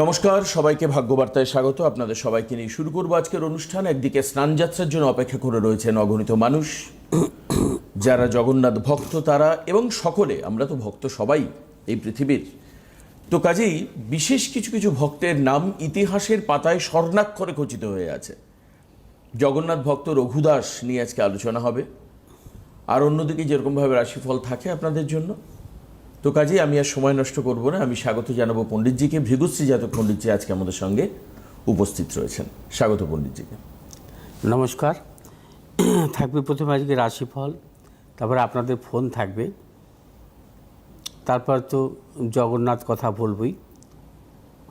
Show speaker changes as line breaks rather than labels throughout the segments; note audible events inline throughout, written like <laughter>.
নমস্কার, সবাইকে ভাগ্যবার্তায় স্বাগত। আপনাদের সবাইকে নিয়ে শুরু করব আজকের অনুষ্ঠান। একদিকে স্নান যাত্রার জন্য অপেক্ষা করে রয়েছেন অগণিত মানুষ, যারা জগন্নাথ ভক্ত তারা, এবং সকলে, আমরা তো ভক্ত সবাই এই পৃথিবীর। তো কাজেই বিশেষ কিছু কিছু ভক্তের নাম ইতিহাসের পাতায় স্বর্ণাক্ষরে খচিত হয়ে আছে। জগন্নাথ ভক্ত রঘুদাস নিয়ে আজকে আলোচনা হবে। আর অন্যদিকে যেরকমভাবে রাশিফল থাকে আপনাদের জন্য তো কাজেই আমি আর সময় নষ্ট করব না। আমি স্বাগত জানাব পণ্ডিতজিকে। ভৃগুশ্রী জাতক পণ্ডিতজি আজকে আমাদের সঙ্গে উপস্থিত রয়েছেন। স্বাগত পণ্ডিতজিকে।
নমস্কার। থাকবে প্রথমে আজকে রাশিফল, তারপরে আপনাদের ফোন থাকবে। তারপর তো জগন্নাথ কথা বলবই।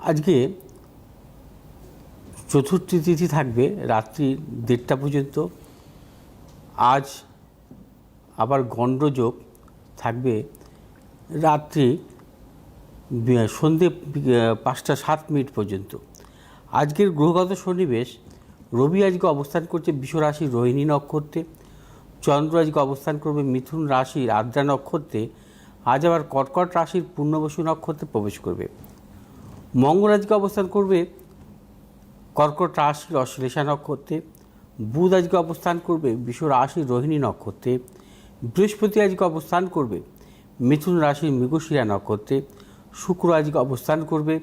আজকে চতুর্থী তিথি থাকবে, রাত্রি দেড়টা পর্যন্ত। আজ আবার গণ্ডযোগ থাকবে রাত্রি সন্ধে পাঁচটা সাত মিনিট পর্যন্ত। আজকের গ্রহগত সন্নিবেশ, রবি আজকে অবস্থান করছে বিশ্বরাশির রোহিণী নক্ষত্রে, চন্দ্র আজকে অবস্থান করবে মিথুন রাশির আদ্রা নক্ষত্রে, আজ আবার কর্কট রাশির পূর্ণবসু নক্ষত্রে প্রবেশ করবে। মঙ্গল আজকে অবস্থান করবে কর্কট রাশির অশ্লেষা নক্ষত্রে, বুধ আজকে অবস্থান করবে বিশ্ব রাশির রোহিণী নক্ষত্রে, বৃহস্পতি আজকে অবস্থান করবে মিথুন রাশির মৃগশিরা নক্ষত্রে শুক্র আজকে অবস্থান করবে।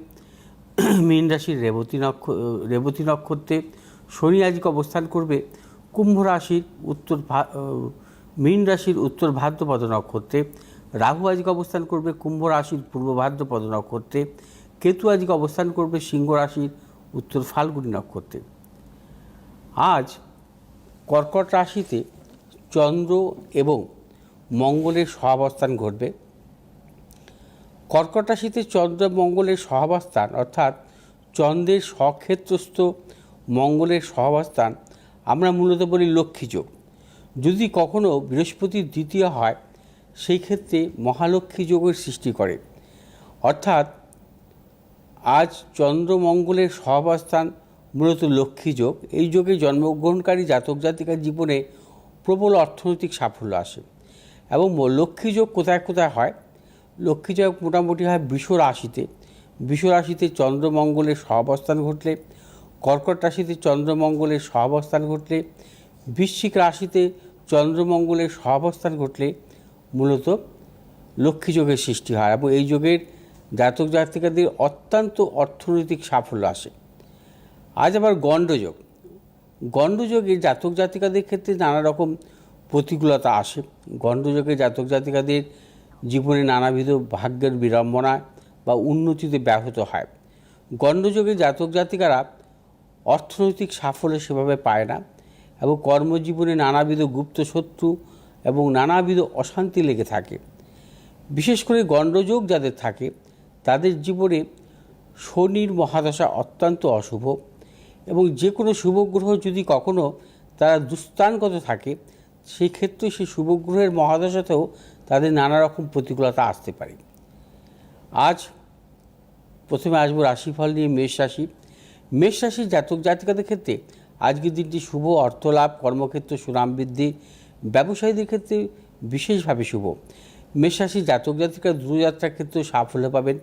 মীন রাশির রেবতী নক্ষ, রেবতী নক্ষত্রে শনি আজকে অবস্থান করবে। কুম্ভ রাশির উত্তর ভা- মীন রাশির উত্তর ভাদ্রপদ নক্ষত্রে রাহু আজকে অবস্থান করবে। কুম্ভ রাশির পূর্ব ভাদ্রপদ নক্ষত্রে কেতু আজকে অবস্থান করবে। সিংহ রাশির উত্তর ফাল্গুনী নক্ষত্রে। আজ কর্কট রাশিতে চন্দ্র এবং মঙ্গলের সহাবস্থান ঘটবে। কর্কট রাশিতে চন্দ্র মঙ্গলের সহাবস্থান, অর্থাৎ চন্দ্রের স্বক্ষেত্রস্থ মঙ্গলের সহাবস্থান, আমরা মূলত বলি লক্ষ্মীযোগ যদি কখনও বৃহস্পতির দ্বিতীয় হয়, সেই ক্ষেত্রে মহালক্ষ্মী যোগের সৃষ্টি করে। অর্থাৎ আজ চন্দ্রমঙ্গলের সহাবস্থান মূলত লক্ষ্মী যোগ। এই যোগে জন্মগ্রহণকারী জাতক জাতিকার জীবনে প্রবল অর্থনৈতিক সাফল্য আসে। এবং ম- লক্ষ্মী যোগ কোথায় কোথায় হয়? লক্ষ্মী যোগ মোটামুটি হয় বৃষ রাশিতে। বৃষ রাশিতে চন্দ্রমঙ্গলের সহাবস্থান ঘটলে, কর্কট রাশিতে চন্দ্রমঙ্গলের সহাবস্থান ঘটলে, বৃশ্চিক রাশিতে চন্দ্রমঙ্গলের সহাবস্থান ঘটলে মূলত লক্ষ্মী যোগের সৃষ্টি হয় এবং এই যোগের জাতক জাতিকাদের অত্যন্ত অর্থনৈতিক সাফল্য আসে। আজ আবার গণ্ডযোগ গণ্ডযোগে জাতক জাতিকাদের ক্ষেত্রে নানা রকম প্রতিকূলতা আসে। গণ্ডযোগে জাতক জাতিকাদের জীবনে নানাবিধ ভাগ্যের বিড়ম্বনায় বা উন্নতিতে ব্যাহত হয়। গণ্ডযোগে জাতক জাতিকারা অর্থনৈতিক সাফল্য সেভাবে পায় না এবং কর্মজীবনে নানাবিধ গুপ্ত শত্রু এবং নানাবিধ অশান্তি লেগে থাকে। বিশেষ করে গণ্ডযোগ যাদের থাকে, তাদের জীবনে শনির মহাদশা অত্যন্ত অশুভ এবং যে কোনো শুভ গ্রহ যদি কখনো তারা দুস্থানগত থাকে সেই ক্ষেত্রে সেই শুভ গ্রহের মহাদশাতেও তাদের নানা রকম প্রতিকূলতা আসতে পারে। আজ প্রথমে আসব রাশিফল নিয়ে মেষ রাশি। মেষ রাশির জাতক জাতিকাদের ক্ষেত্রে আজকের দিনটি শুভ, অর্থলাভ, কর্মক্ষেত্র, সুনাম বৃদ্ধি, ব্যবসায়ীদের ক্ষেত্রে বিশেষভাবে শুভ। মেষ রাশির জাতক জাতিকারা দূরযাত্রার ক্ষেত্রে সাফল্য পাবেন।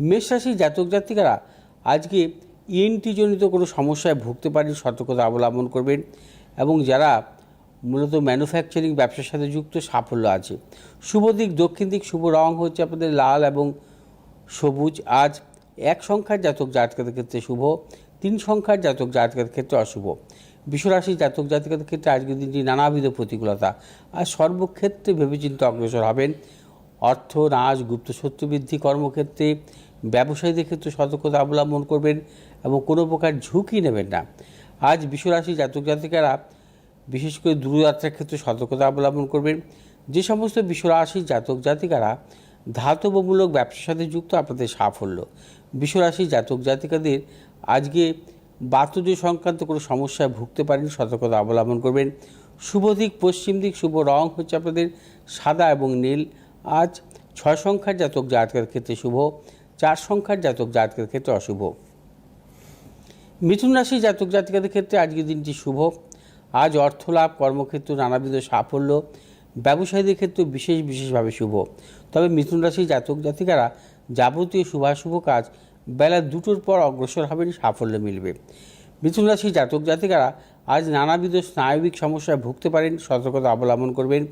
মেষ রাশির জাতক জাতিকারা আজকে ইএনটি জনিত কোনো সমস্যায় ভুগতে পারেন, সতর্কতা অবলম্বন করবেন এবং যারা মূলত ম্যানুফ্যাকচারিং ব্যবসার সাথে যুক্ত, সাফল্য আছে। শুভ দিক, দক্ষিণ দিক, শুভ রং হচ্ছে আপনাদের লাল এবং সবুজ। আজ এক সংখ্যার জাতক জাতকাদের ক্ষেত্রে শুভ, তিন সংখ্যার জাতক জাতকাদের ক্ষেত্রে অশুভ। বিশ্বরাশি জাতক জাতিকাদের ক্ষেত্রে আজকের দিনটি নানাবিধ প্রতিকূলতা। আর সর্বক্ষেত্রে ভেবেচিন্তে অগ্রসর হবেন অর্থ নাশ গুপ্ত বৃদ্ধি, কর্মক্ষেত্রে ব্যবসায়ীদের ক্ষেত্রে সতর্কতা অবলম্বন করবেন এবং কোনো প্রকার ঝুঁকি নেবেন না। আজ বিশ্বরাশি জাতক জাতিকারা বিশেষ করে দূরযাত্রার ক্ষেত্রে সতর্কতা অবলম্বন করবেন। যে সমস্ত বিশ্বরাশির জাতক জাতিকারা ধাতবমূলক ব্যবসার সাথে যুক্ত আপনাদের সাফল্য। বিশ্বরাশির জাতক জাতিকাদের আজকে বাতুজ সংক্রান্ত কোনো সমস্যায় ভুগতে পারেন, সতর্কতা অবলম্বন করবেন। শুভ দিক, পশ্চিম দিক, শুভ রং হচ্ছে আপনাদের সাদা এবং নীল। আজ ছয় সংখ্যার জাতক জাতকের ক্ষেত্রে শুভ, চার সংখ্যার জাতক জাতকের ক্ষেত্রে অশুভ। মিথুন রাশি জাতক জাতিকাদের ক্ষেত্রে আজকের দিনটি শুভ। আজ অর্থলাভ, কর্মক্ষেত্র, নানাবিধ সাফল্য, ব্যবসায়ীদের ক্ষেত্রে বিশেষ বিশেষভাবে শুভ। তবে মিথুন রাশি জাতক জাতিকারা যাবতীয় শুভাশুভ কাজ বেলা দুটোর পর অগ্রসর হবেন, সাফল্য মিলবে। মিথুন রাশি জাতক জাতিকারা আজ নানাবিধ স্নায়বিক সমস্যায় ভুগতে পারেন, সতর্কতা অবলম্বন করবেন।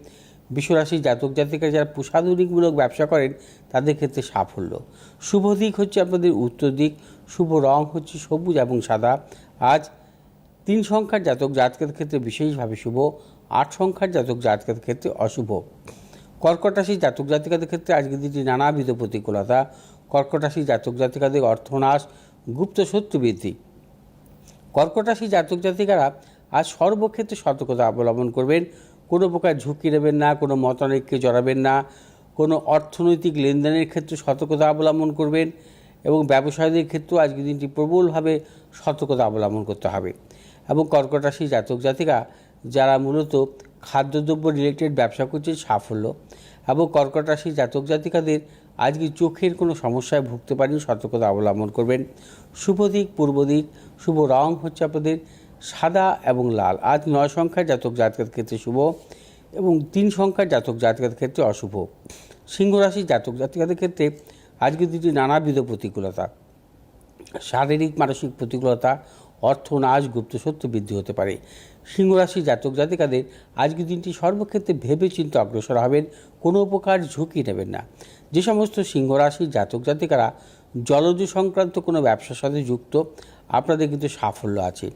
বিশ্বরাশি জাতক জাতিকা যারা প্রসাধনিকমূলক ব্যবসা করেন, তাদের ক্ষেত্রে সাফল্য। শুভ দিক হচ্ছে আপনাদের উত্তর দিক, শুভ রং হচ্ছে সবুজ এবং সাদা। আজ তিন সংখ্যার জাতক জাতকের ক্ষেত্রে বিশেষভাবে শুভ, আট সংখ্যার জাতক জাতকের ক্ষেত্রে অশুভ। কর্কট রাশি জাতক জাতিকাদের ক্ষেত্রে আজকের দিনটি নানাবিধ প্রতিকূলতা। কর্কট রাশি জাতক জাতিকাদের অর্থনাশ, গুপ্ত শত্রু বৃদ্ধি। কর্কট রাশি জাতক জাতিকারা আজ সর্বক্ষেত্রে সতর্কতা অবলম্বন করবেন। কোনো প্রকার ঝুঁকি নেবেন না, কোনো মতানৈক্যে জড়াবেন না। কোনো অর্থনৈতিক লেনদেনের ক্ষেত্রে সতর্কতা অবলম্বন করবেন এবং ব্যবসায়ীদের ক্ষেত্রেও আজকের দিনটি প্রবলভাবে সতর্কতা অবলম্বন করতে হবে। এবং কর্কট রাশি জাতক জাতিকা যারা মূলত খাদ্যদ্রব্য রিলেটেড ব্যবসা করছে সাফল্য এবং কর্কট রাশি জাতক জাতিকাদের আজকে চোখের কোনো সমস্যায় ভুগতে পারেন সতর্কতা অবলম্বন করবেন। শুভ দিক, পূর্ব দিক, শুভ রং হচ্ছে আপনাদের সাদা এবং লাল। আজ নয় সংখ্যার জাতক জাতকের ক্ষেত্রে শুভ এবং তিন সংখ্যার জাতক জাতকের ক্ষেত্রে অশুভ। সিংহ রাশি জাতক জাতিকাদের ক্ষেত্রে আজকে দুটি নানাবিধ প্রতিকূলতা। শারীরিক, মানসিক প্রতিকূলতা অর্থ নাশ গুপ্ত সত্য বৃদ্ধি হতে পারে। সিংহরাশি জাতক জাতিকাদের আজকের দিনটি সর্বক্ষেত্রে ভেবে চিন্তে অগ্রসর হবেন, কোনো প্রকার ঝুঁকি নেবেন না। যে সমস্ত সিংহরাশির জাতক জাতিকারা জলজ সংক্রান্ত কোনো ব্যবসার সাথে যুক্ত, আপনাদের কিন্তু সাফল্য আছে।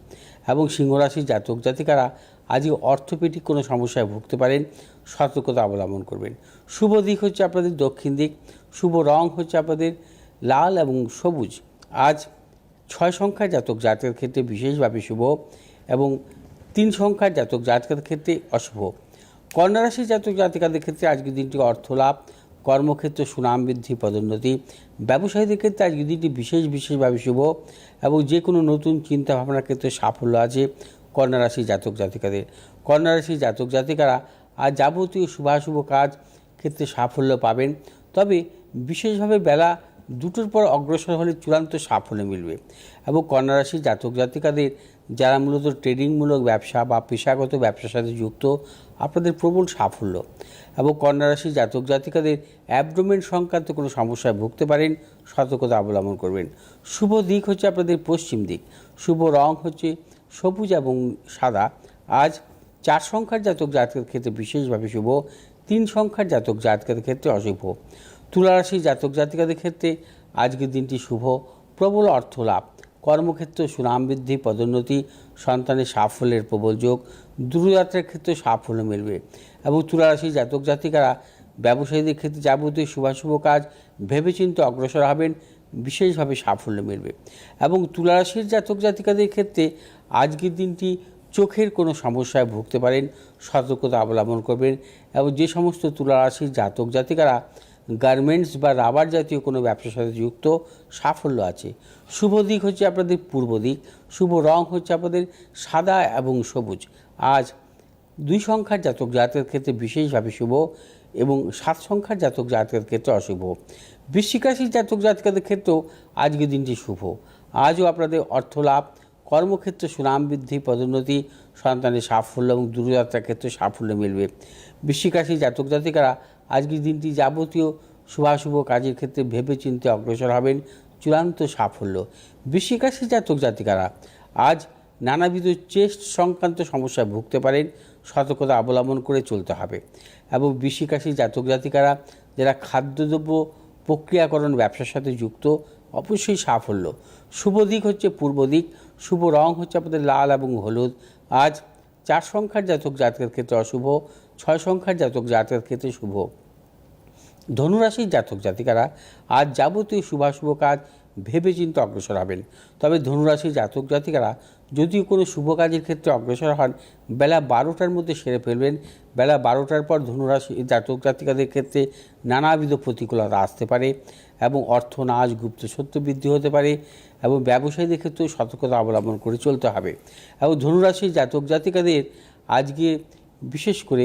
এবং সিংহরাশির জাতক জাতিকারা আজকে অর্থোপেডিক কোনো সমস্যায় ভুগতে পারেন, সতর্কতা অবলম্বন করবেন। শুভ দিক হচ্ছে আপনাদের দক্ষিণ দিক, শুভ রং হচ্ছে আপনাদের লাল এবং সবুজ। আজ ছয় সংখ্যার জাতক জাতকের ক্ষেত্রে বিশেষভাবে শুভ এবং তিন সংখ্যার জাতক জাতকের ক্ষেত্রে অশুভ। কন্যা রাশির জাতক জাতিকাদের ক্ষেত্রে আজকের দিনটি অর্থ লাভ কর্মক্ষেত্রে সুনাম বৃদ্ধি, পদোন্নতি, ব্যবসায়ীদের ক্ষেত্রে আজকের দিনটি বিশেষ বিশেষভাবে শুভ এবং যে কোনো নতুন চিন্তা ভাবনার ক্ষেত্রে সাফল্য আছে কন্যা রাশি জাতক জাতিকাদের। কন্যা রাশি জাতক জাতিকারা আজ যাবতীয় শুভাশুভ কাজ ক্ষেত্রে সাফল্য পাবেন। তবে বিশেষভাবে বেলা দুটোর পর অগ্রসর হলে চূড়ান্ত সাফল্য মিলবে। এবং কন্যা রাশি জাতক জাতিকাদের যারা মূলত ট্রেডিংমূলক ব্যবসা বা পেশাগত ব্যবসার সাথে যুক্ত, আপনাদের প্রবল সাফল্য। এবং কন্যা রাশি জাতক জাতিকাদের অ্যাবডোমেন সংক্রান্ত কোনো সমস্যায় ভুগতে পারেন, সতর্কতা অবলম্বন করবেন। শুভ দিক হচ্ছে আপনাদের পশ্চিম দিক। শুভ রং হচ্ছে সবুজ এবং সাদা। আজ চার সংখ্যার জাতক জাতকের ক্ষেত্রে বিশেষভাবে শুভ, তিন সংখ্যার জাতক জাতকের ক্ষেত্রে অশুভ। তুলারাশি জাতক জাতিকাদের ক্ষেত্রে আজকের দিনটি শুভ, প্রবল অর্থ লাভ কর্মক্ষেত্রে সুনাম বৃদ্ধি, পদোন্নতি, সন্তানের সাফল্যের প্রবল যোগ দূরযাত্রার ক্ষেত্রে সাফল্য মিলবে এবং তুলারাশি জাতক জাতিকারা ব্যবসায়ীদের ক্ষেত্রে যাবতীয় শুভাশুভ কাজ ভেবেচিন্তে অগ্রসর হবেন, বিশেষভাবে সাফল্য মিলবে এবং তুলারাশির জাতক জাতিকাদের ক্ষেত্রে আজকের দিনটি চোখের কোনো সমস্যায় ভুগতে পারেন, সতর্কতা অবলম্বন করবেন এবং যে সমস্ত তুলারাশির জাতক জাতিকারা গার্মেন্টস বা রাবার জাতীয় কোনো ব্যবসার সাথে যুক্ত সাফল্য আছে। শুভ দিক হচ্ছে আপনাদের পূর্ব দিক, শুভ রং হচ্ছে আপনাদের সাদা এবং সবুজ। আজ দুই সংখ্যার জাতক জাতকের ক্ষেত্রে বিশেষভাবে শুভ এবং সাত সংখ্যার জাতক জাতকের ক্ষেত্রে অশুভ। বৃশ্চিক রাশির জাতক জাতকের ক্ষেত্রেও আজকের দিনটি শুভ। আজও আপনাদের অর্থ লাভ কর্মক্ষেত্রে সুনাম বৃদ্ধি, পদোন্নতি, সন্তানের সাফল্য এবং দূরযাত্রার ক্ষেত্রে সাফল্য মিলবে। বৃশ্চিক রাশির জাতক জাতিকারা আজকের দিনটি যাবতীয় শুভাশুভ কাজের ক্ষেত্রে ভেবে চিন্তে অগ্রসর হবেন চূড়ান্ত সাফল্য। বৃশ্চিক রাশির জাতক জাতিকারা, আজ নানাবিধ চেস্ট সংক্রান্ত সমস্যায় ভুগতে পারেন, সতর্কতা অবলম্বন করে চলতে হবে। এবং বৃশ্চিক রাশির জাতক জাতিকারা, যারা খাদ্যদ্রব্য প্রক্রিয়াকরণ ব্যবসার সাথে যুক্ত, অবশ্যই সাফল্য। শুভ দিক হচ্ছে পূর্ব দিক, শুভ রং হচ্ছে আপনাদের লাল এবং হলুদ। আজ চার সংখ্যার জাতক জাতকের ক্ষেত্রে অশুভ ছয় সংখ্যার জাতক জাতকের ক্ষেত্রে শুভ। ধনুরাশির জাতক জাতিকারা আজ যাবতীয় শুভাশুভ কাজ ভেবে চিন্তে অগ্রসর হবেন। তবে ধনুরাশির জাতক জাতিকারা যদিও কোনো শুভ কাজের ক্ষেত্রে অগ্রসর হন, বেলা বারোটার মধ্যে সেরে ফেলবেন। বেলা বারোটার পর ধনুরাশি জাতক জাতিকাদের ক্ষেত্রে নানাবিধ প্রতিকূলতা আসতে পারে এবং অর্থ নাশ, গুপ্ত সত্য বৃদ্ধি হতে পারে এবং ব্যবসায়ীদের ক্ষেত্রেও সতর্কতা অবলম্বন করে চলতে হবে। এবং ধনুরাশির জাতক জাতিকাদের আজকে বিশেষ করে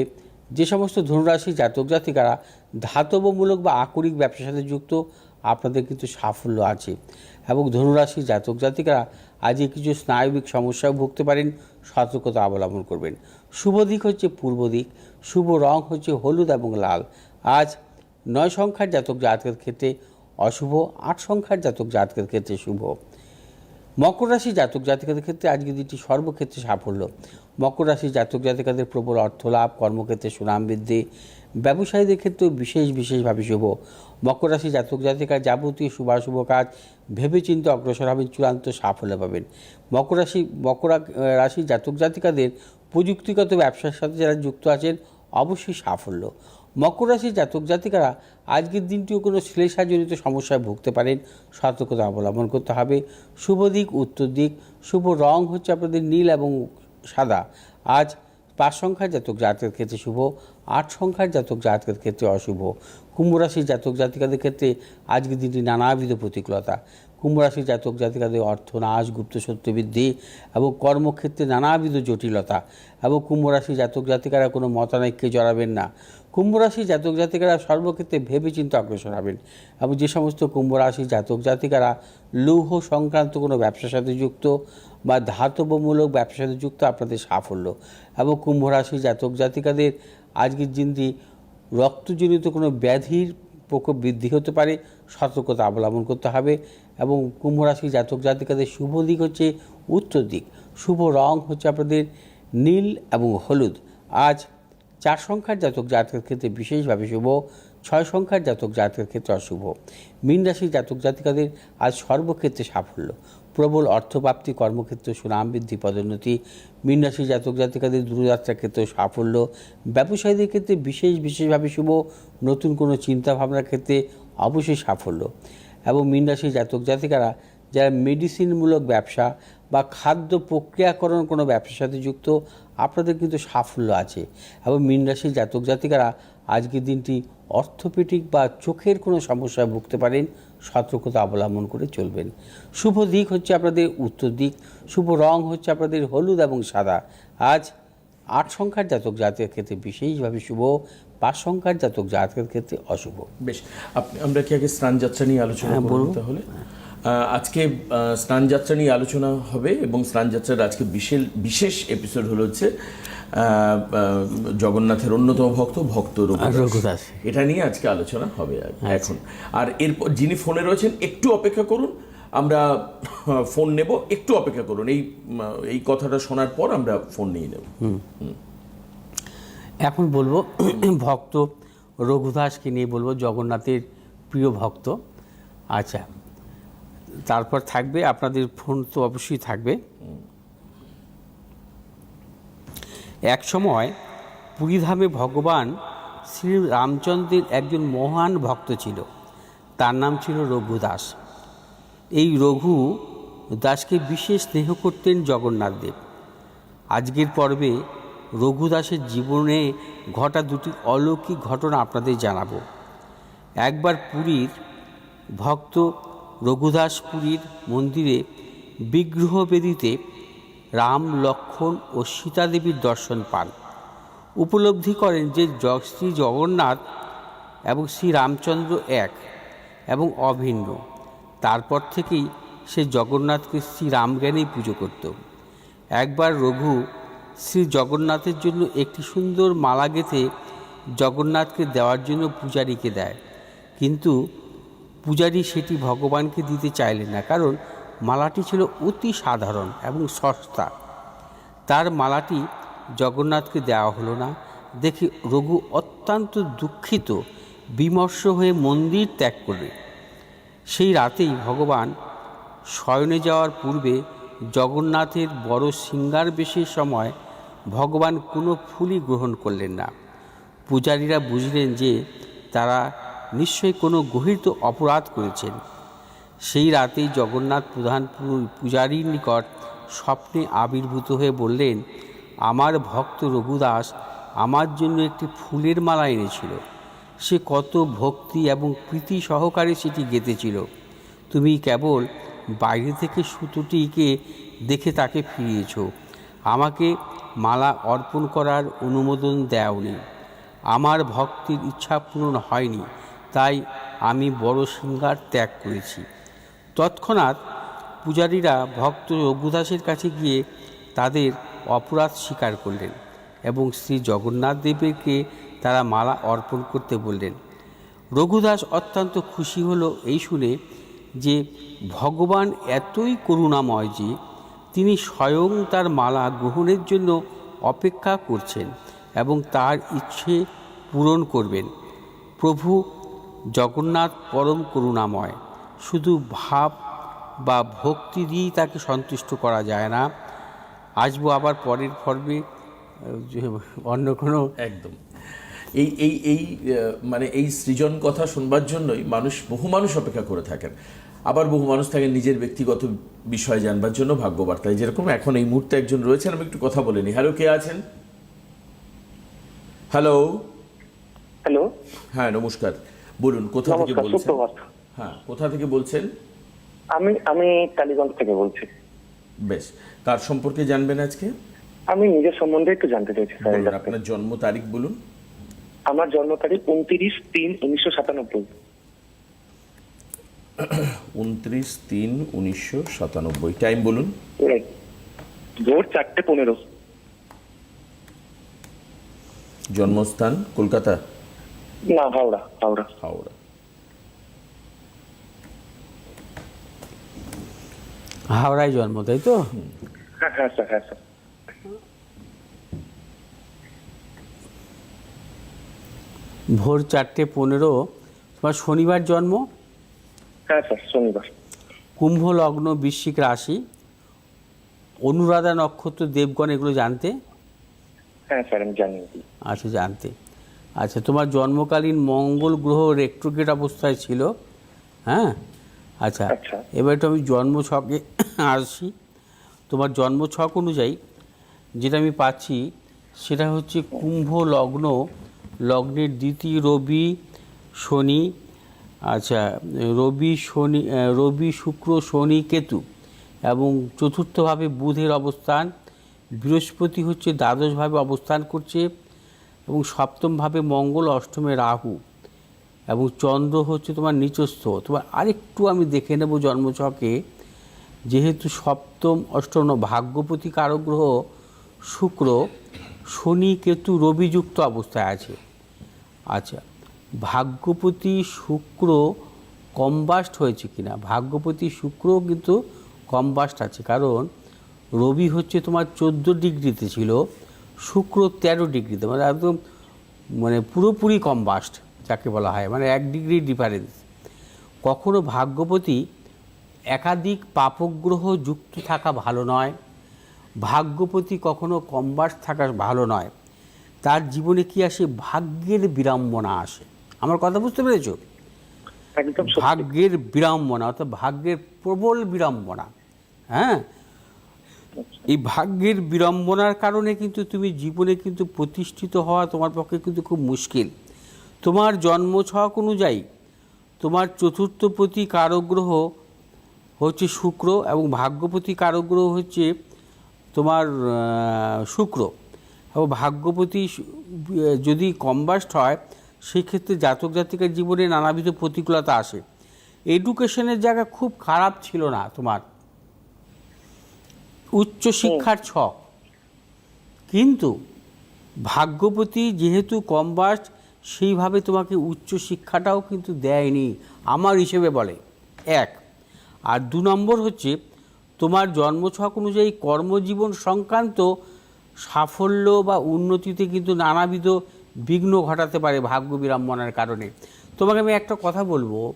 যে সমস্ত ধনুরাশি জাতক জাতিকারা ধাতবমূলক বা আকরিক ব্যবসার সাথে যুক্ত, আপনাদের কিন্তু সাফল্য আছে। এবং ধনুরাশি জাতক জাতিকারা আজকে কিছু স্নায়বিক সমস্যাও ভুগতে পারেন, সতর্কতা অবলম্বন করবেন। শুভ দিক হচ্ছে পূর্ব দিক, শুভ রং হচ্ছে হলুদ এবং লাল। আজ নয় সংখ্যার জাতক জাতকের ক্ষেত্রে অশুভ, আট সংখ্যার জাতক জাতকের ক্ষেত্রে শুভ। মকর রাশি জাতক জাতিকাদের ক্ষেত্রে আজকের দিনটি সর্বক্ষেত্রে সাফল্য। মকর রাশি জাতক জাতিকাদের প্রবল অর্থলাভ, কর্মক্ষেত্রে সুনাম বৃদ্ধি, ব্যবসায়ীদের ক্ষেত্রেও বিশেষ বিশেষভাবে শুভ। মকর রাশি জাতক জাতিকার যাবতীয় শুভাশুভ কাজ ভেবেচিন্তে অগ্রসর হবেন, চূড়ান্ত সাফল্য পাবেন। মকর রাশি মকর রাশি জাতক জাতিকাদের প্রযুক্তিগত ব্যবসার সাথে যারা যুক্ত আছেন অবশ্যই সাফল্য। মকর রাশির জাতক জাতিকারা আজকের দিনটিও কোনো শ্লেষাজনিত সমস্যায় ভুগতে পারেন। সতর্কতা অবলম্বন করতে হবে। শুভ দিক, উত্তর দিক, শুভ রং হচ্ছে আপনাদের নীল এবং সাদা। আজ পাঁচ সংখ্যার জাতক জাতকের ক্ষেত্রে শুভ, আট সংখ্যার জাতক জাতকের ক্ষেত্রে অশুভ। কুম্ভ রাশির জাতক জাতিকাদের ক্ষেত্রে আজকের দিনটি নানাবিধ প্রতিকূলতা। কুম্ভ রাশির জাতক জাতিকাদের অর্থনাশ, গুপ্ত সত্য বৃদ্ধি এবং কর্মক্ষেত্রে নানাবিধ জটিলতা এবং কুম্ভ রাশির জাতক জাতিকারা কোনো মতানৈক্যে জড়াবেন না। কুম্ভ রাশির জাতক জাতিকারা সর্বক্ষেত্রে ভেবেচিন্তে অগ্রসর হবেন এবং যে সমস্ত কুম্ভ রাশির জাতক জাতিকারা লৌহ সংক্রান্ত কোনো ব্যবসার সাথে যুক্ত বা ধাতবমূলক ব্যবসার সাথে যুক্ত আপনাদের সাফল্য এবং কুম্ভ রাশির জাতক জাতিকাদের আজকের দিনটি রক্তজনিত কোনো ব্যাধির প্রকোপ বৃদ্ধি হতে পারে, সতর্কতা অবলম্বন করতে হবে এবং কুম্ভ রাশির জাতক জাতিকাদের শুভ দিক হচ্ছে উত্তর দিক। শুভ রং হচ্ছে আপনাদের নীল এবং হলুদ। আজ চার সংখ্যার জাতক জাতকের ক্ষেত্রে বিশেষভাবে শুভ, ছয় সংখ্যার জাতক জাতকের ক্ষেত্রে অশুভ। মীন রাশির জাতক জাতিকাদের আজ সর্বক্ষেত্রে সাফল্য। প্রবল অর্থপ্রাপ্তি, কর্মক্ষেত্রে সুনাম বৃদ্ধি, পদোন্নতি। মীন রাশির জাতক জাতিকাদের দূরযাত্রার ক্ষেত্রে সাফল্য। ব্যবসায়ীদের ক্ষেত্রে বিশেষ বিশেষভাবে শুভ। নতুন কোনো চিন্তাভাবনার ক্ষেত্রে অবশ্যই সাফল্য। এবং মীন রাশির জাতক জাতিকারা, যারা মেডিসিনমূলক ব্যবসা বা খাদ্য প্রক্রিয়াকরণ কোনো ব্যবসার সাথে যুক্ত, আপনাদের কিন্তু সাফল্য আছে। এবং মীন রাশির জাতক জাতিকারা আজকের দিনটি অর্থোপেডিক বা চোখের কোনো সমস্যায় ভুগতে পারেন, সতর্কতা অবলম্বন করে চলবেন। শুভ দিক হচ্ছে আপনাদের উত্তর দিক, শুভ রং হচ্ছে আপনাদের হলুদ এবং সাদা। আজ আট সংখ্যার জাতক জাতকের ক্ষেত্রে বিশেষভাবে শুভ। পাঁচ সংখ্যার জাতক জাতকের ক্ষেত্রে অশুভ।
বেশ আপনি আমরা কি আগে স্নান যাত্রা নিয়ে আলোচনা করব তাহলে? আজকে স্নান যাত্রা নিয়ে আলোচনা হবে এবং স্নান যাত্রার আজকে বিশেষ বিশেষ এপিসোড হলো হচ্ছে জগন্নাথের অন্যতম ভক্ত ভক্ত রঘুদাস। এটা নিয়ে আজকে আলোচনা হবে আর- এখন। আর এরপর যিনি ফোনে রয়েছেন একটু অপেক্ষা করুন আমরা ফোন নেব একটু অপেক্ষা করুন। এই এই কথাটা শোনার পর আমরা ফোন নিয়ে নেব।
এখন বলব, <clears throat> ভক্ত রঘুদাসকে নিয়ে বলব, জগন্নাথের প্রিয় ভক্ত। আচ্ছা তারপর থাকবে, আপনাদের ফোন তো অবশ্যই থাকবে। এক সময় পুরীধামে ভগবান শ্রী রামচন্দ্রের একজন মহান ভক্ত ছিল, তার নাম ছিল রঘুদাস। এই রঘু দাসকে বিশেষ স্নেহ করতেন জগন্নাথ দেব। আজকের পর্বে রঘুদাসের জীবনে ঘটা দুটি অলৌকিক ঘটনা আপনাদের জানাব। একবার পুরীর ভক্ত রঘুদাস পুরীর মন্দিরে বিগ্রহ বেদিতে রাম লক্ষ্মণ ও সীতা দেবীর দর্শন পান। উপলব্ধি করেন যে শ্রী জগন্নাথ এবং শ্রী রামচন্দ্র এক এবং অভিন্ন। তারপর থেকেই সে জগন্নাথকে শ্রী রামজ্ঞানেই পুজো করত। একবার রঘু শ্রী জগন্নাথের জন্য একটি সুন্দর মালা গেঁথে জগন্নাথকে দেওয়ার জন্য পূজারীকে দেয়। কিন্তু পূজারী সেটি ভগবানকে দিতে চাইলেন না, কারণ মালাটি ছিল অতি সাধারণ এবং সস্তা। তার মালাটি জগন্নাথকে দেওয়া হলো না। দেখে রঘু অত্যন্ত দুঃখিত, বিমর্ষ হয়ে মন্দির ত্যাগ করে সেই রাতেই ভগবান শয়নে যাওয়ার পূর্বে জগন্নাথের বড় সিঙ্গার বেশের সময় ভগবান কোনো ফুলই গ্রহণ করলেন না। পূজারীরা বুঝলেন যে তারা নিশ্চয়ই কোনো গহিত অপরাধ করেছেন। সেই রাতেই জগন্নাথ প্রধান পূজারীর নিকট স্বপ্নে আবির্ভূত হয়ে বললেন, আমার ভক্ত রঘুদাস আমার জন্য একটি ফুলের মালা এনেছিল। সে কত ভক্তি এবং প্রীতি সহকারে সেটি গেঁথেছিল। তুমি কেবল বাইরে থেকে সুতোটিকে দেখে তাকে ফিরিয়েছ। আমাকে মালা অর্পণ করার অনুমোদন দেওনি। আমার ভক্তির ইচ্ছা পূরণ হয়নি, তাই আমি বড় সিংহার ত্যাগ করেছি। তৎক্ষণাৎ পূজারীরা ভক্ত রঘুদাসের কাছে গিয়ে তাদের অপরাধ স্বীকার করলেন এবং শ্রী জগন্নাথ দেবেরকে তারা মালা অর্পণ করতে বললেন। রঘুদাস অত্যন্ত খুশি হলো এই শুনে যে, ভগবান এতই করুণাময় যে তিনি স্বয়ং তার মালা গ্রহণের জন্য অপেক্ষা করছেন এবং তার ইচ্ছে পূরণ করবেন। প্রভু জগন্নাথ পরম করুণাময়, শুধু ভাব বা ভক্তি দিয়েই তাকে সন্তুষ্ট করা যায় না। আসব আবার পরের পর্বে অন্য কোনো
একদম। এই এই এই মানে এই সৃজন কথা শুনবার জন্যই মানুষ, বহু মানুষ অপেক্ষা করে থাকেন। আবার বহু মানুষ থাকেন নিজের ব্যক্তিগত বিষয় জানবার জন্য ভাগ্যবার্তায় যেরকম এখন এই মুহূর্তে একজন রয়েছেন আমি একটু কথা বলে নিই। হ্যালো কে আছেন? হ্যালো
হ্যালো
হ্যাঁ নমস্কার। বলুন কোথা থেকে বলছেন? হ্যাঁ কোথা থেকে বলছেন?
আমি আমি টালিগঞ্জ থেকে বলছি।
বেশ কার সম্পর্কে জানবেন আজকে?
আমি নিজের সম্বন্ধে একটু জানতে চাইছি স্যার
আপনার জন্ম তারিখ বলুন।
আমার জন্ম তারিখ উনত্রিশ তিন উনিশশো সাতানব্বই।
উনত্রিশ তিন উনিশশো সাতানব্বই। টাইম বলুন।
ভোর চারটে পনেরো।
জন্মস্থান কলকাতা?
না হাওড়া হাওড়া।
হাওড়া।
হাওড়ায় জন্ম তাই তো?
হ্যাঁ হ্যাঁ স্যার হ্যাঁ স্যার।
ভোর চারটে পনেরো তোমার শনিবার জন্ম?
হ্যাঁ স্যার শনিবার
কুম্ভ লগ্ন বৃশ্চিক রাশি অনুরাধা নক্ষত্র দেবগণ এগুলো জানতে?
হ্যাঁ স্যার আমি জানি
আচ্ছা জানতে। আচ্ছা তোমার জন্মকালীন মঙ্গল গ্রহ রেক্ট্রোগেট অবস্থায় ছিল হ্যাঁ? আচ্ছা
আচ্ছা।
এবার একটু আমি জন্ম ছকে আসছি। তোমার জন্ম ছক অনুযায়ী যেটা আমি পাচ্ছি সেটা হচ্ছে কুম্ভ লগ্ন লগ্নের দ্বিতীয় রবি শনি আচ্ছা রবি শনি রবি শুক্র শনি কেতু এবং চতুর্থভাবে বুধের অবস্থান, বৃহস্পতি হচ্ছে দ্বাদশভাবে অবস্থান করছে এবং সপ্তমভাবে মঙ্গল, অষ্টমে রাহু এবং চন্দ্র হচ্ছে তোমার নিচস্থ। তোমার আরেকটু আমি দেখে নেব জন্মছকে, যেহেতু সপ্তম, অষ্টম ভাগ্যপতি কারক গ্রহ শুক্র, শনি, কেতু, রবিযুক্ত অবস্থায় আছে। আচ্ছা ভাগ্যপতি শুক্র কম্বাস্ট হয়েছে কিনা? ভাগ্যপতি শুক্র কিন্তু কম্বাস্ট আছে। কারণ রবি হচ্ছে তোমার চোদ্দ ডিগ্রিতে ছিল, শুক্র তেরো ডিগ্রিতে। মানে একদম মানে পুরোপুরি কম্বাস্ট যাকে বলা হয় মানে এক ডিগ্রি ডিফারেন্স কখনো ভাগ্যপতি একাধিক পাপগ্রহ যুক্ত থাকা ভালো নয়, ভাগ্যপতি কখনো কম্বাস থাকা ভালো নয়। তার জীবনে কি আসে? ভাগ্যের বিড়ম্বনা আসে। আমার কথা বুঝতে পেরেছ?
একদম
ভাগ্যের বিড়ম্বনা অর্থাৎ ভাগ্যের প্রবল বিড়ম্বনা হ্যাঁ? এই ভাগ্যের বিড়ম্বনার কারণে কিন্তু তুমি জীবনে কিন্তু প্রতিষ্ঠিত হওয়া তোমার পক্ষে কিন্তু খুব মুশকিল। তোমার জন্মছক অনুযায়ী তোমার চতুর্থপতি কারগ্রহ হচ্ছে শুক্র এবং ভাগ্যপতি কারগ্রহ হচ্ছে তোমার শুক্র। এবং ভাগ্যপতি যদি কম্বাস্ট হয় সেক্ষেত্রে জাতক জাতিকার জীবনে নানাবিধ প্রতিকূলতা আসে। এডুকেশনের জায়গা খুব খারাপ ছিল না তোমার। উচ্চ শিক্ষার ছক। কিন্তু ভাগ্যপতি যেহেতু কম্বাস্ট সেইভাবে তোমাকে উচ্চ শিক্ষাটাও কিন্তু দেয়নি আমার হিসেবে বলে। এক আর দু নম্বর হচ্ছে তোমার জন্মছক অনুযায়ী কর্মজীবন সংক্রান্ত সাফল্য বা উন্নতিতে কিন্তু নানাবিধ বিঘ্ন ঘটাতে পারে ভাগ্য বিড়ম্বনার কারণে। তোমাকে আমি একটা কথা বলব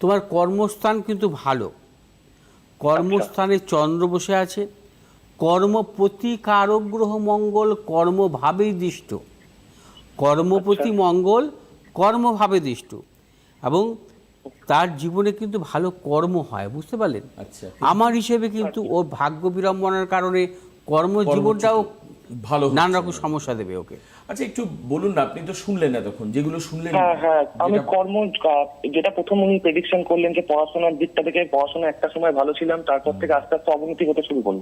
তোমার কর্মস্থান কিন্তু ভালো। কর্মস্থানে চন্দ্র বসে আছে কর্মপতি কারক গ্রহ মঙ্গল কর্মভাবেই দৃষ্ট। কর্মপতি মঙ্গল কর্মভাবে দৃষ্ট। এবং তার জীবনে কিন্তু ভালো কর্ম হয় বুঝতে পারলেন?
আচ্ছা
আমার হিসেবে কিন্তু ওর ভাগ্য বিড়ম্বনার কারণে কর্মজীবনটাও
ভালো
নানা রকম সমস্যা দেবে ওকে।
আচ্ছা একটু বলুন না আপনি তো শুনলেন এতক্ষণ যেগুলো শুনলেন
হ্যাঁ হ্যাঁ আমি কর্ম যেটা প্রথম উনি প্রেডিকশন করলেন যে পড়াশোনার দিকটা থেকে পড়াশোনা একটা সময় ভালো ছিলাম তারপর থেকে আস্তে আস্তে অবনতি হতে শুরু করল।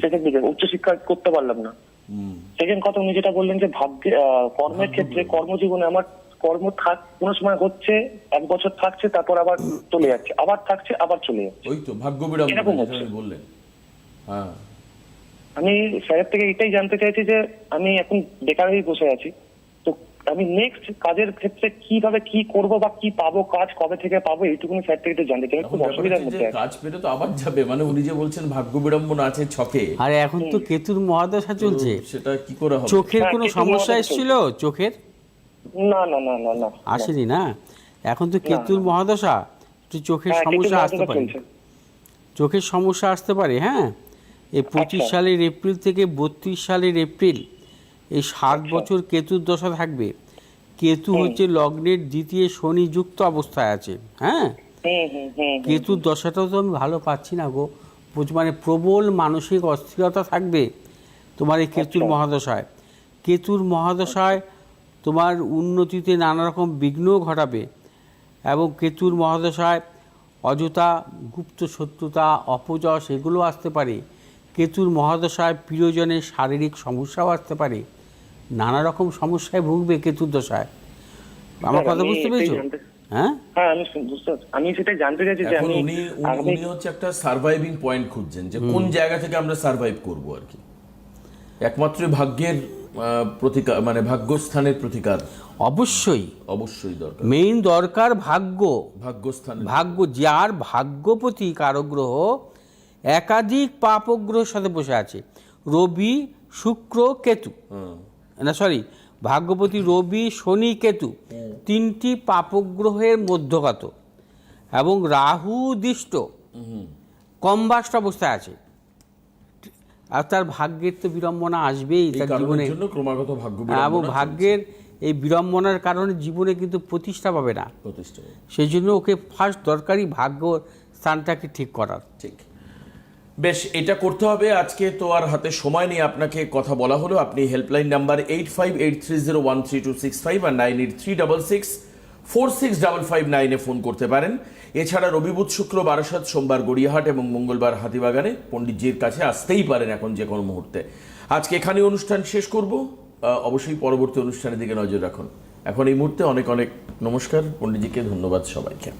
সেকেন্ড দিকে উচ্চশিক্ষা করতে পারলাম না।
হুম,
সেকেন্ড কথা উনি যেটা বললেন যে ভাগ্যে আহ, কর্মের ক্ষেত্রে কর্মজীবনে আমার কর্ম থাক কোনো সময় হচ্ছে এক বছর থাকছে তারপর আবার চলে যাচ্ছে আবার থাকছে আবার চলে যাচ্ছে।
ওই তো ভাগ্য বিড়ম্বনা বললেন। হ্যাঁ।
আমি স্যারের থেকে এটাই জানতে চাইছি যে আমি এখন বেকার হয়ে বসে আছি। তো আমি নেক্সট কাজের ক্ষেত্রে কীভাবে কি করব বা কি পাবো কাজ কবে থেকে পাবো এইটুকুনি স্যার থেকে জানতে চাই খুব অসুবিধার মধ্যে।
কাজ পেলে তো আবার যাবে। মানে উনি যে বলছেন ভাগ্য বিড়ম্বনা আছে ছকে।
আর এখন তো কেতুর মহাদশা চলছে।
সেটা কি করে হবে?
চোখের
হ্যাঁ,
কোনো সমস্যা এসেছিল? চোখের?
না না না না না।
আসেনি না? এখন তো কেতুর মহাদশা? একটু চোখের
হ্যাঁ,
সমস্যা আসতে পারে। চোখের সমস্যা আসতে পারে হ্যাঁ? এই পঁচিশ। সালের এপ্রিল থেকে বত্রিশ সালের এপ্রিল এই সাত
আচ্ছা।
বছর কেতুর দশা থাকবে কেতু হচ্ছে লগ্নের দ্বিতীয় শনি যুক্ত অবস্থায় আছে হ্যাঁ। কেতুর দশাটাও তো আমি ভালো পাচ্ছি না গো মানে প্রবল মানসিক অস্থিরতা থাকবে তোমার এই কেতুর। মহাদশায় কেতুর মহাদশায় তোমার উন্নতিতে নানা রকম বিঘ্ন ঘটাবে এবং কেতুর মহাদশায় অযথা গুপ্ত শত্রুতা অপযশ এগুলো আসতে পারে কেতুর মহাদশায় প্রিয়জনের শারীরিক সমস্যাও আসতে পারে নানা রকম সমস্যায় ভুগবে কেতুর দশায়। আমার কথা বুঝতে পেরেছ? হ্যাঁ?
হ্যাঁ আমি শুন- বুঝতে পারছি। আমি সেটাই জানতে চাইছি যে আমি
উনি উনি-
আমি
উনি হচ্ছে একটা সার্ভাইভিং পয়েন্ট খুঁজছেন যে কোন জায়গা থেকে আমরা সার্ভাইভ করব আর কি। একমাত্র ভাগ্যের আহ, প্রতিকার মানে ভাগ্যস্থানের প্রতিকার।
অবশ্যই।
অবশ্যই দরকার।
মেইন দরকার ভাগ্য।
ভাগ্যস্থান
ভাগ্য যার ভাগ্যপতি কারগ্রহ একাধিক পাপগ্রহের সাথে বসে আছে। রবি শুক্র কেতু। না সরি ভাগ্যপতি রবি শনি কেতু। তিনটি পাপগ্রহের মধ্যগত এবং রাহু দিষ্ট। কম্বাস্ট অবস্থায় আছে। আর তার ভাগ্যের তো বিড়ম্বনা আসবেই তার জীবনে।
ক্রমাগত ভাগ্য
এবং ভাগ্যের এই বিড়ম্বনার কারণে জীবনে কিন্তু প্রতিষ্ঠা পাবে না।
প্রতিষ্ঠা
সেই জন্য ওকে ফার্স্ট দরকারি ভাগ্য স্থানটাকে ঠিক করার।
ঠিক। বেশ, এটা করতে হবে। আজকে তো আর হাতে সময় নেই আপনাকে কথা বলা হলো। আপনি helpline number eight five eight three zero one three two six five আর nine eight three double six four six double five নাইনে ফোন করতে পারেন। এছাড়া রবিবুধ শুক্র বারাসাত সোমবার গড়িয়াহাট এবং মঙ্গলবার হাতিবাগানে পণ্ডিতজির কাছে আসতেই পারেন এখন যে কোনো মুহূর্তে। আজকে এখানে অনুষ্ঠান শেষ করব। অবশ্যই পরবর্তী অনুষ্ঠানের দিকে নজর রাখুন। এখন এই মুহূর্তে অনেক অনেক নমস্কার। পণ্ডিতজিকে ধন্যবাদ সবাইকে।